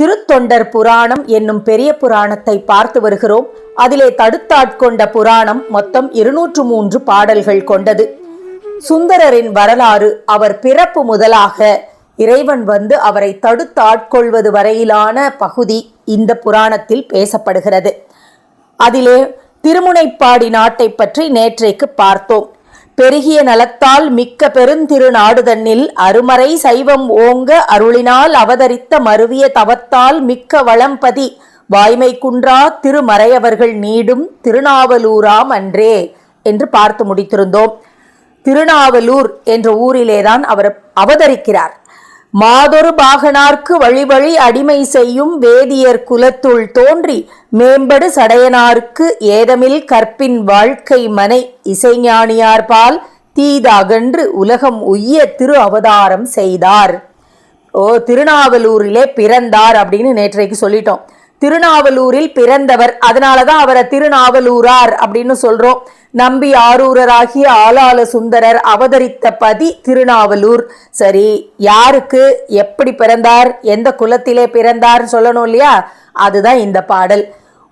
திருத்தொண்டர் புராணம் என்னும் பெரிய புராணத்தை பார்த்து வருகிறோம். அதிலே தடுத்தாட்கொண்ட புராணம் மொத்தம் இருநூற்று மூன்று பாடல்கள் கொண்டது. சுந்தரரின் வரலாறு அவர் பிறப்பு முதலாக இறைவன் வந்து அவரை தடுத்து ஆட்கொள்வது வரையிலான பகுதி இந்த புராணத்தில் பேசப்படுகிறது. அதிலே திருமுனைப்பாடி நாட்டை பற்றி நேற்றைக்கு பார்த்தோம். பெருகிய நலத்தால் மிக்க பெருந்திருநாடுதன்னில் அருமறை சைவம் ஓங்க அருளினால் அவதரித்த மருவிய தவத்தால் மிக்க வளம்பதி. வாய்மை குன்றா திருமறையவர்கள் நீடும் திருநாவலூராம் அன்றே என்று பார்த்து முடித்திருந்தோம். திருநாவலூர் என்ற ஊரிலேதான் அவர் அவதரிக்கிறார். மாதொரு பாகனார்க்கு வழிவழி அடிமை செய்யும் வேதியர் குலத்துள் தோன்றி மேம்படு சடையனாருக்கு ஏதமில் கற்பின் வாழ்க்கை மனை இசைஞானியார்பால் தீதாகன்று உலகம் உய்ய திரு அவதாரம் செய்தார். ஓ திருநாவலூரிலே பிறந்தார் அப்படின்னு நேற்றைக்கு சொல்லிட்டோம். திருநாவலூரில் பிறந்தவர். அதனால தான் அவரை திருநாவலூரார் அப்படின்னு சொல்றோம். நம்பி ஆரூரராகிய ஆளாள சுந்தரர் அவதரித்த பதி திருநாவலூர். சரி யாருக்கு எப்படி பிறந்தார் எந்த குலத்திலே பிறந்தார் சொல்லணும் இல்லையா? அதுதான் இந்த பாடல்.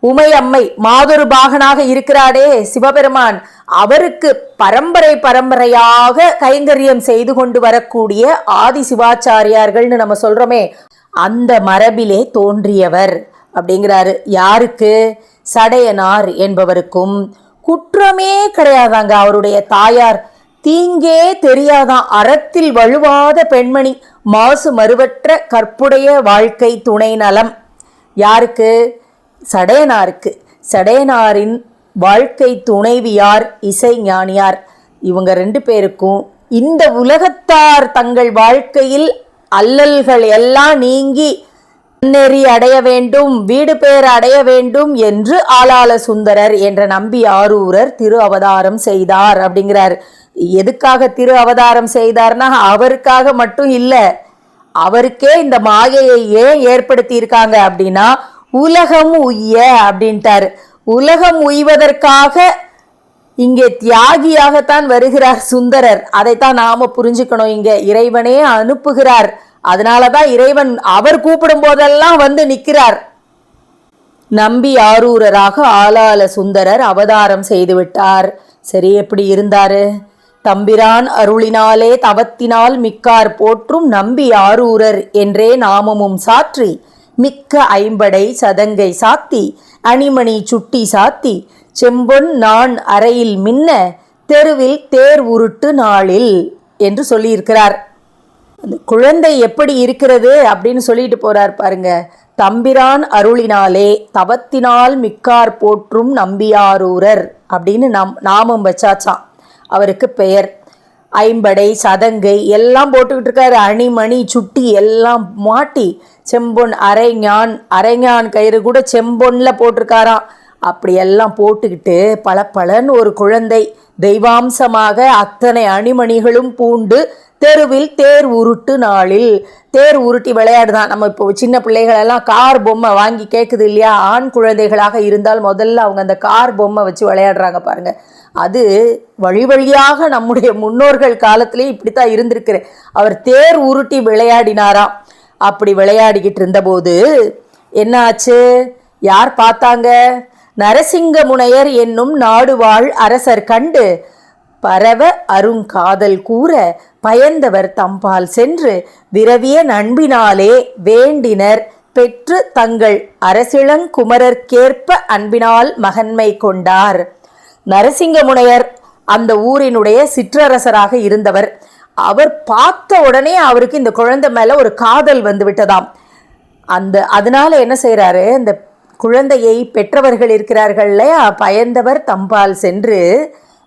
உமை அம்மை மாதொரு பாகனாக இருக்கிறாரே சிவபெருமான். அவருக்கு பரம்பரை பரம்பரையாக கைங்கரியம் செய்து கொண்டு வரக்கூடிய ஆதி சிவாச்சாரியார்கள்னு நம்ம சொல்றோமே அந்த மரபிலே தோன்றியவர். அப்படிங்கிறாரு. யாருக்கு? சடையனார் என்பவருக்கும். குற்றமே கிடையாதாங்க. அவருடைய தாயார் தீங்கே தெரியாதான். அறத்தில் வலுவாத பெண்மணி மாசு மறுவற்ற கற்புடைய வாழ்க்கை துணை நலம். யாருக்கு? சடையனாருக்கு. சடையனாரின் வாழ்க்கை துணைவியார் இசை ஞானியார். இவங்க ரெண்டு பேருக்கும் இந்த உலகத்தார் தங்கள் வாழ்க்கையில் அல்லல்கள் எல்லாம் நீங்கி நெறி அடைய வேண்டும் வீடு பேர் அடைய வேண்டும் என்று ஆளாள சுந்தரர் என்ற நம்பி ஆரூரர் திரு அவதாரம் செய்தார் அப்படிங்கிறார். எதுக்காக திரு அவதாரம் செய்தார்னா அவருக்காக மட்டும் இல்லை அவருக்கே இந்த மாயையை ஏன் ஏற்படுத்தி இருக்காங்க அப்படின்னா உலகம் உய்ய அப்படின்ட்டாரு. உலகம் உய்வதற்காக இங்கே தியாகியாகத்தான் வருகிறார் சுந்தரர். அதைத்தான் நாம புரிஞ்சுக்கணும். இங்க இறைவனே அனுப்புகிறார். அதனாலதான் இறைவன் அவர் கூப்பிடும் போதெல்லாம் வந்து நிற்கிறார் நம்பி ஆரூரராக ஆளாள சுந்தரர் அவதாரம் செய்துவிட்டார் சரி எப்படி இருந்தாரு? தம்பிரான் அருளினாலே தவத்தினால் மிக்கார் போற்றும் நம்பி ஆரூரர் என்றே நாமமும் சாற்றி மிக்க ஐம்படை சதங்கை சாத்தி அணிமணி சுட்டி சாத்தி செம்பொன் நான் அறையில் மின்ன தெருவில் தேர் உருட்டு நாளில் என்று சொல்லியிருக்கிறார். அந்த குழந்தை எப்படி இருக்கிறது அப்படின்னு சொல்லிட்டு போறார் பாருங்க. தம்பிரான் அருளினாலே தவத்தினால் மிக்கார் போற்றும் நம்பியாரூரர் அப்படின்னு நம் நாமம் வச்சாச்சான் அவருக்கு பெயர். ஐம்படை சதங்கை எல்லாம் போட்டுக்கிட்டு இருக்காரு. அணிமணி சுட்டி எல்லாம் மாட்டி செம்பொன் அரைஞான் அரைஞான் கயிறு கூட செம்பொன்ல போட்டிருக்காராம். அப்படி எல்லாம் போட்டுக்கிட்டு பல பலன் ஒரு குழந்தை தெய்வாம்சமாக அத்தனை அணிமணிகளும் பூண்டு தெருவில் தேர் உருட்டு நாளில். தேர் உருட்டி விளையாடுதான். நம்ம இப்போ சின்ன பிள்ளைகள் எல்லாம் கார் பொம்மை வாங்கி கேட்குது இல்லையா? ஆண் குழந்தைகளாக இருந்தால் முதல்ல அவங்க அந்த கார் பொம்மை வச்சு விளையாடுறாங்க பாருங்க. அது வழி வழியாக நம்முடைய முன்னோர்கள் காலத்திலே இப்படித்தான் இருந்திருக்கு அவர் தேர் உருட்டி விளையாடினாராம். அப்படி விளையாடிக்கிட்டு இருந்தபோது என்ன ஆச்சு யார் பார்த்தாங்க? நரசிங்க முனையர் என்னும் நாடுவாழ் அரசர் கண்டு பரவ அருங்காதல் கூற பயந்தவர் தம்பால் சென்று விரவிய நண்பினாலே வேண்டினர் பெற்று தங்கள் அரசிளங்குமரர்க்கேற்ப அன்பினால் மகன்மை கொண்டார். நரசிங்கமுனையர் அந்த ஊரினுடைய சிற்றரசராக இருந்தவர். அவர் பார்த்த உடனே அவருக்கு இந்த குழந்தை மேலே ஒரு காதல் வந்து விட்டதாம். அந்த அதனால என்ன செய்கிறாரு இந்த குழந்தையை பெற்றவர்கள் இருக்கிறார்கள் இல்லையா? பயந்தவர் தம்பால் சென்று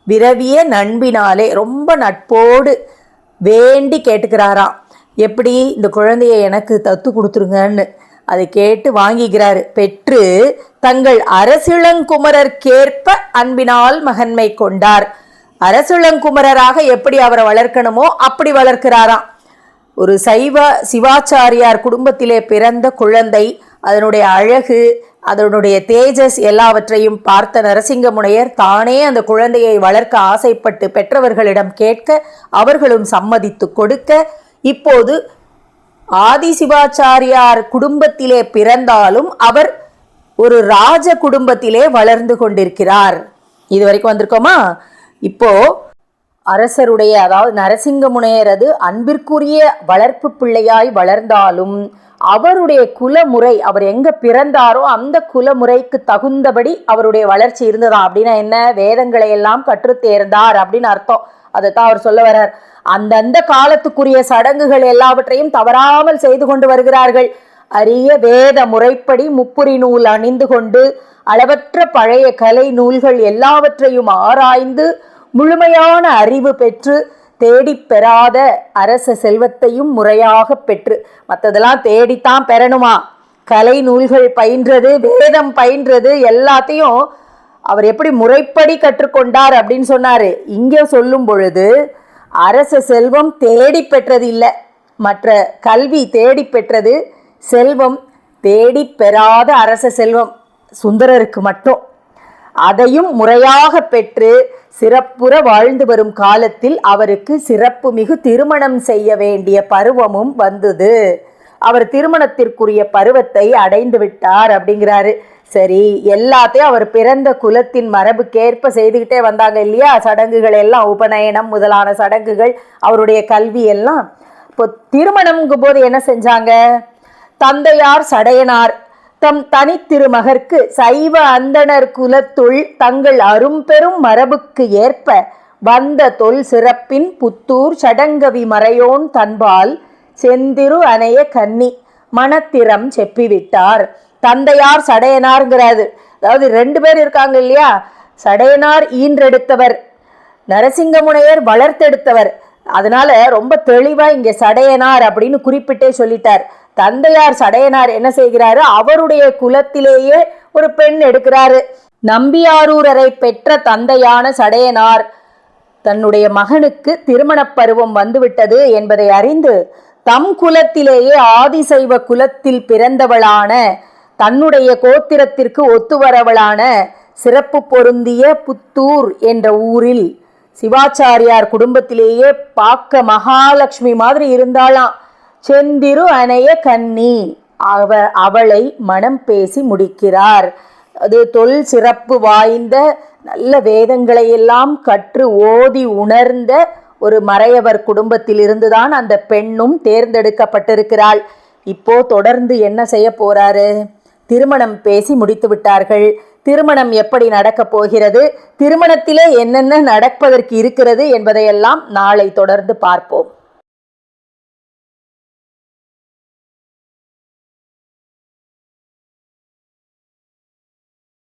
விரவிய நண்பினாலே ரொம்ப நட்போடு வேண்டி கேட்டுக்கிறாராம். எப்படி இந்த குழந்தையை எனக்கு தத்து கொடுத்துருங்கன்னு அதை கேட்டு வாங்கிக்கிறாரு. பெற்று தங்கள் அரசிளங்குமரர்க்கேற்ப அன்பினால் மகன்மை கொண்டார். அரசிளங்குமரராக எப்படி அவரை வளர்க்கணுமோ அப்படி வளர்க்கிறாராம். ஒரு சைவ சிவாச்சாரியார் குடும்பத்திலே பிறந்த குழந்தை அதனுடைய அழகு அதனுடைய தேஜஸ் எல்லாவற்றையும் பார்த்த நரசிங்கமுனையர் தானே அந்த குழந்தையை வளர்க்க ஆசைப்பட்டு பெற்றவர்களிடம் கேட்க அவர்களும் சம்மதித்து கொடுக்க இப்போது ஆதிசிவாச்சாரியார் குடும்பத்திலே பிறந்தாலும் அவர் ஒரு ராஜ குடும்பத்திலே வளர்ந்து கொண்டிருக்கிறார். இது வரைக்கும் வந்திருக்கோமா? இப்போ அரசருடைய அதாவது நரசிங்கமுனையரது அன்பிற்குரிய வளர்ப்பு பிள்ளையாய் வளர்ந்தாலும் அவருடைய குலமுறை அவர் எங்க பிறந்தாரோ அந்த குலமுறைக்கு தகுந்தபடி அவருடைய வளர்ச்சி இருந்ததா? அப்படின்னா என்ன? வேதங்களை எல்லாம் கற்றுத்தேர்ந்தார் அப்படின்னு அர்த்தம். அதைத்தான் அவர் சொல்ல வர்றார். அந்தந்த காலத்துக்குரிய சடங்குகள் எல்லாவற்றையும் தவறாமல் செய்து கொண்டு வருகிறார்கள். அரிய வேத முறைப்படி முப்புரி நூல் அணிந்து கொண்டு அளவற்ற பழைய கலை நூல்கள் எல்லாவற்றையும் ஆராய்ந்து முழுமையான அறிவு பெற்று தேடிப் பெறாத அரச செல்வத்தையும் முறையாக பெற்று மற்றதெல்லாம் தேடித்தான் பெறணுமா? கலை நூல்கள் பயின்றது வேதம் பயின்றது எல்லாத்தையும் அவர் எப்படி முறைப்படி கற்றுக்கொண்டார் அப்படின்னு சொன்னார். இங்கே சொல்லும் பொழுது அரச செல்வம் தேடி பெற்றது இல்லை. மற்ற கல்வி தேடி பெற்றது செல்வம் தேடி பெறாத அரச செல்வம். சுந்தரருக்கு மட்டும். அதையும் முறையாக பெற்று சிறப்புற வாழ்ந்து வரும் காலத்தில் அவருக்கு சிறப்பு மிகு திருமணம் செய்ய வேண்டிய பருவமும் வந்தது. அவர் திருமணத்திற்குரிய பருவத்தை அடைந்து விட்டார் அப்படிங்கிறாரு. சரி எல்லாத்தையும் அவர் பிறந்த குலத்தின் மரபுக்கேற்ப செய்துக்கிட்டே வந்தாங்க இல்லையா? சடங்குகள் எல்லாம் உபநயனம் முதலான சடங்குகள் அவருடைய கல்வி எல்லாம். இப்போ திருமணம்ங்கும் போது என்ன செஞ்சாங்க? தந்தையார் சடையனார் தம் தனித்திருமகற்கு சைவ அந்தணர் குலத்துள் தங்கள் அரும்பெரும் மரபுக்கு ஏற்ப வந்த தொல் சிறப்பின் புத்தூர் சடங்கவி மறையோன் தன்பால் செந்திரு அணைய கன்னி மனத்திறம் செப்பிவிட்டார். தந்தையார் சடையனார்ங்கிறாரு. அதாவது ரெண்டு பேர் இருக்காங்க இல்லையா? சடையனார் ஈன்றெடுத்தவர் நரசிங்கமுனையர் வளர்த்தெடுத்தவர். அதனால ரொம்ப தெளிவா இங்கே சடையனார் அப்படின்னு குறிப்பிட்டே சொல்லிட்டார். தந்தையார் சடையனார் என்ன செய்கிறாரு? அவருடைய குலத்திலேயே ஒரு பெண் எடுக்கிறாரு. நம்பியாரூரரை பெற்ற தந்தையான சடையனார் தன்னுடைய மகனுக்கு திருமணப் பருவம் வந்துவிட்டது என்பதை அறிந்து தம் குலத்திலேயே ஆதிசைவ குலத்தில் பிறந்தவளான தன்னுடைய கோத்திரத்திற்கு ஒத்துவரவளான சிறப்பு பொருந்திய புத்தூர் என்ற ஊரில் சிவாச்சாரியார் குடும்பத்திலேயே பார்க்க மகாலட்சுமி மாதிரி இருந்தாளாம். செந்திரு அணைய கன்னி அவ அவளை மனம் பேசி முடிக்கிறார். அது தொல் சிறப்பு வாய்ந்த நல்ல வேதங்களை எல்லாம் கற்று ஓதி உணர்ந்த ஒரு மறையவர் குடும்பத்திலிருந்து தான் அந்த பெண்ணும் தேர்ந்தெடுக்கப்பட்டிருக்கிறாள். இப்போ தொடர்ந்து என்ன செய்ய போறாரு? திருமணம் பேசி முடித்து விட்டார்கள். திருமணம் எப்படி நடக்கப் போகிறது? திருமணத்திலே என்னென்ன நடப்பதற்கு இருக்கிறது என்பதையெல்லாம் நாளை தொடர்ந்து பார்ப்போம்.